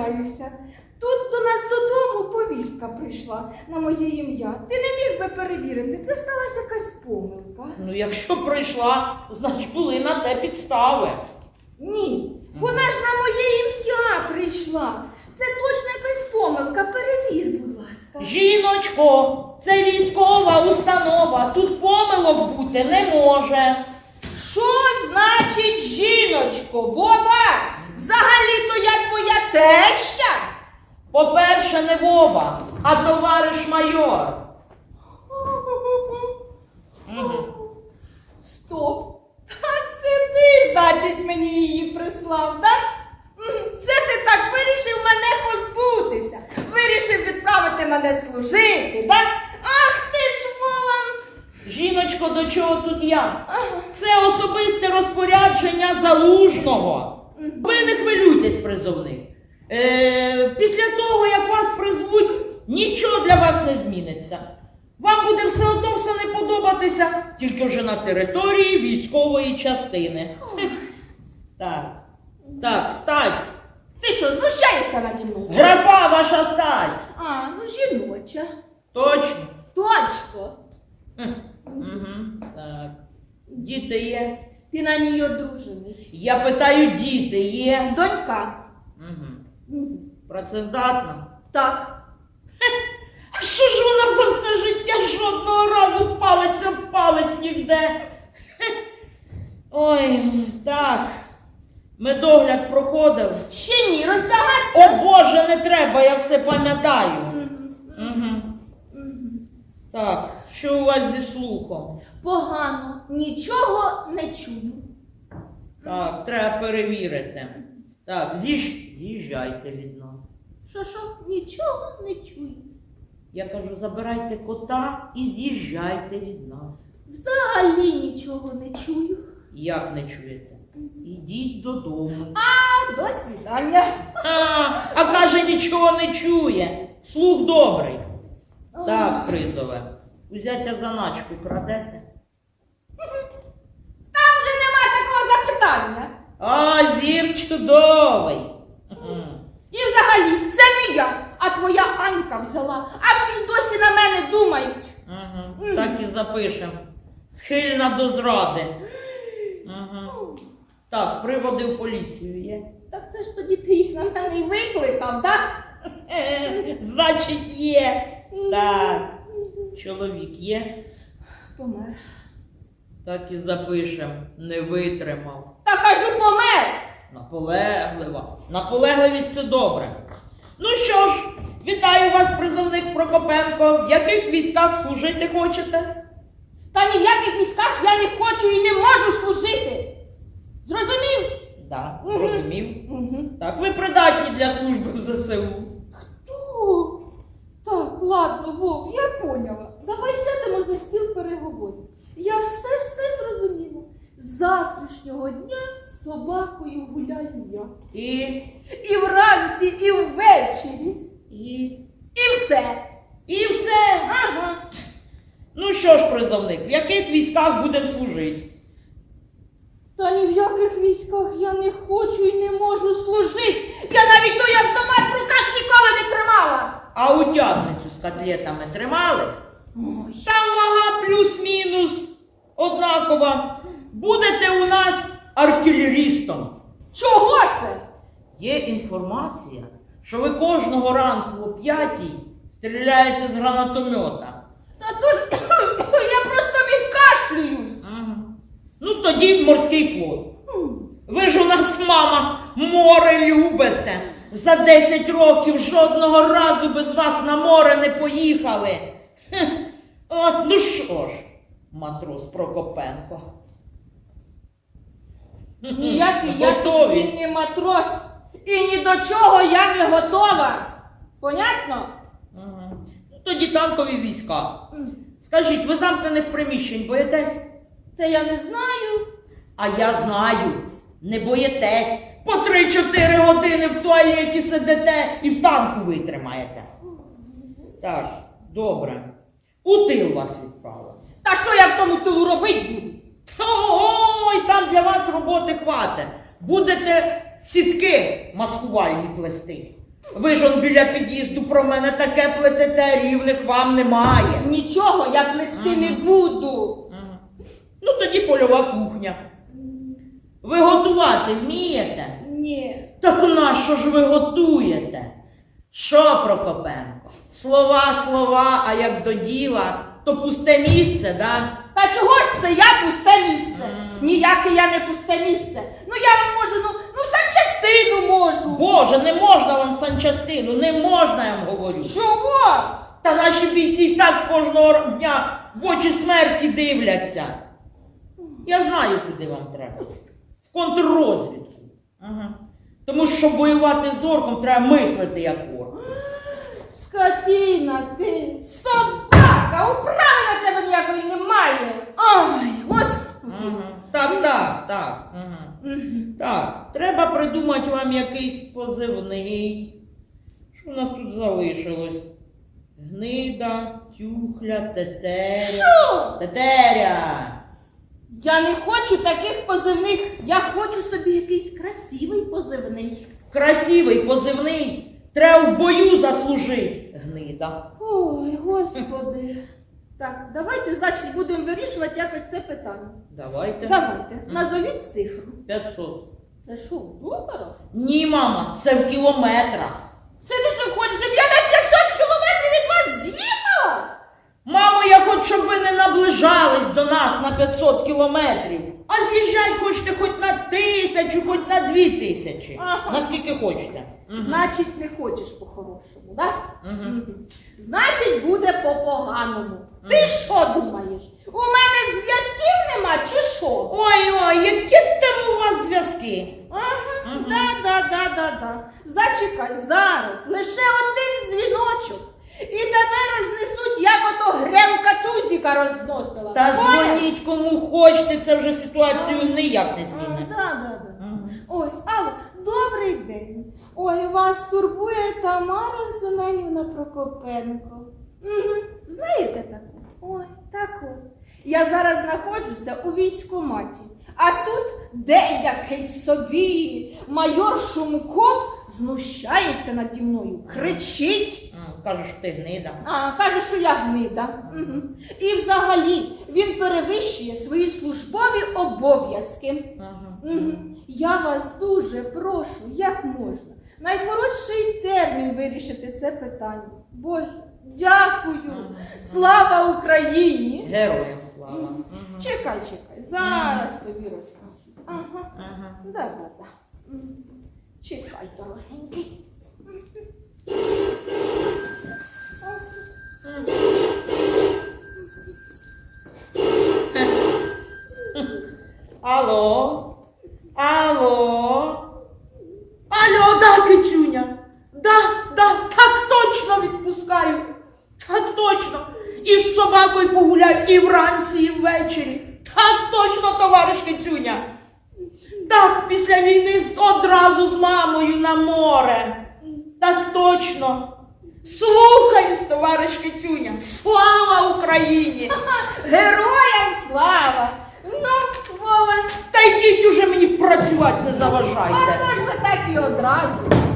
вибачаюся. Тут до нас додому повістка прийшла на моє ім'я. Ти не міг би перевірити, це сталася якась помилка. Ну, якщо прийшла, значить були на те підстави. Ні, вона ж на моє ім'я прийшла. Це точно якась помилка. Перевір, будь ласка. Жіночко, це військова установа. Тут помилок бути не може. Що значить жіночко? Вова? Взагалі-то я теща. По-перше, не Вова, а товариш майор. Стоп! Так це ти, значить, мені її прислав, так? Це ти так вирішив мене позбутися. Вирішив відправити мене служити, так? Ах ти ж Вова! Жіночко, до чого тут я? Це особисте розпорядження залужного. Ви не хвилюйтесь, призовник. Е, після того, як вас призвуть, нічого для вас не зміниться. Вам буде все одно все не подобатися, тільки вже на території військової частини. Так. Так, стать. Ти що, знущаєшся наді мною? Графа ваша стать. А, ну жіноча. Точно. Точно. Угу. Так. Діти є. Ти на ній одружений. Я питаю, діти є. Донька. Працездатна. Так. А що ж вона за все життя жодного разу палиться в палець ніде? Хе. Ой, так. Медогляд проходив. Ще ні, роздягатися. О Боже, не треба, я все пам'ятаю. Угу. Так, що у вас зі слухом? Погано, нічого не чую. Так, треба перевірити. Так, з'їж... з'їжджайте від нас. Що що, нічого не чую. Я кажу, забирайте кота і з'їжджайте від нас. Взагалі нічого не чую. Як не чуєте? Ідіть додому. А до свідання. А, а каже, нічого не чує. Слух добрий. Так, призове. Узяття заначку крадете. Там же нема такого запитання. А, зір чудовий. І взагалі, це не я, а твоя Анька взяла. А всі досі на мене думають. Мгм. Так і запишемо. Схильна до зради. Мгм. Так, приводи в поліцію є. Так це ж тоді ти їх на мене й викликав, так? Е, Значить, є. Так. Чоловік є. Помер. Так і запишемо. Не витримав. Та кажу, помер. Наполеглива. Наполегливість це добре. Ну що ж, вітаю вас, призовник Прокопенко. В яких військах служити хочете? Та ніяких військах я не хочу і не можу служити. Зрозумів? Так, Мгм. розумів. Угу. Так, ви придатні для служби в ЗСУ. О, так, ладно, Вов, я поняла. Давай сядемо за стіл переговорів. Я все-все зрозуміла. З завтрашнього дня з собакою гуляю я. І. І вранці, і ввечері. І. І все. І все. Ага. Ну що ж, призовник, в яких військах будемо служити? Та ні в яких військах я не хочу і не можу служити. Я навіть той автомат в руках ніколи не тримала. А утягницю з котлетами тримали? Ой. Там вага плюс-мінус однакова. Будете у нас артилерістом. Чого це? Є інформація, що ви кожного ранку о п'ятій стріляєте з гранатомета. Та то ж я просто відкашлююсь. Ага. Ну тоді в морський флот. Ви ж у нас, мама, море любите. За 10 років жодного разу без вас на море не поїхали. Хе. От, ну що ж, матрос Прокопенко. Ніякий я тобі не матрос. І ні до чого я не готова. Понятно? Ага. Ну, тоді танкові війська. Скажіть, ви замкнених приміщень боїтесь? Та я не знаю. А я знаю, не боїтесь. По 3-4 години в туалеті сидите і в танку витримаєте. Так, добре. У тил вас відправили. Та що я в тому тилу робити буду? Ой, там для вас роботи хватить. Будете сітки маскувальні плести. Ви ж он біля під'їзду про мене таке плетете, рівних вам немає. Нічого я плести не буду. Ну тоді польова кухня. Ви готувати вмієте? Ні. Так нащо ж ви готуєте? Що, Прокопенко? Слова, слова, а як до діла, то пусте місце, да? Та чого ж це я пусте місце? М. Ніяке я не пусте місце. Ну я можу, ну, ну санчастину можу. Боже, не можна вам санчастину, не можна, я вам говорю. Чого? Та наші бійці і так кожного дня в очі смерті дивляться. Я знаю, куди вам треба. В контррозвідку. Ага. Тому що щоб воювати з орком, треба мислити як орк. Скотіна ти, собака, управи на тебе ніякої немає. Ой, господи. Ага. Так, так, так. Ага. Так, треба придумати вам якийсь позивний. Що у нас тут залишилось? Гнида, тюхля, тетеря. Що? Тетеря! Я не хочу таких позивних. Я хочу собі якийсь красивий позивний. Красивий позивний. Треба в бою заслужить. Гнида. Ой, господи. Так, давайте, значить, будемо вирішувати якось це питання. Давайте. Давайте, назовіть цифру. 500. Це що, в доларах? Ні, мама, це в кілометрах. Це не що хочеш, щоб я на 500 кілометрів від вас з'їхала? Мамо, я хочу, щоб ви не наближались до нас на 500 кілометрів. А з'їжджать хочете хоч на тисячу, хоч на дві тисячі. Ага. Наскільки хочете. Значить, не хочеш по-хорошому, так? Мгм. Значить, буде по-поганому. Ти що думаєш? У мене зв'язків нема чи що? Ой, ой, які там у вас зв'язки? Ага, Мгм. да, да, да, да, да. Зачекай, зараз лише один дзвіночок. І тебе рознесуть, як ото грелка тузіка розносила. Та Поняв? дзвоніть кому хочете, це вже ситуацію ніяк не А, змінить. да, да, да. Ой, Алло, добрий день. Ой, вас турбує Тамара Семенівна Прокопенко. Угу. Знаєте таку? Ой, таку. Я зараз знаходжуся у військкоматі, а тут деякий собі майор Шумко знущається наді мною, кричить. М, Кажеш, ти гнида. А, каже, що я гнида. Угу. І взагалі він перевищує свої службові обов'язки. Ага. Мгм. Я вас дуже прошу, як можна, найкоротший термін вирішити це питання. Боже, дякую! Слава Україні! Героям слава. Чекай, чекай, зараз тобі розкажу. Ага, Ага. да, да, да. Чекай, дорогенький. Алло? Алло? Алло, да, Кицюня? Да, да, так точно відпускаю. Так точно. І з собакою погуляю і вранці, і ввечері. Так точно, товариш Кицюня. Так, після війни одразу з мамою на море. Так точно. Слухаюсь, товариш Кицюня. Слава Україні! Героям слава! Ну, Вова, Та йдіть уже мені працювати, не а то ж ви так і одразу.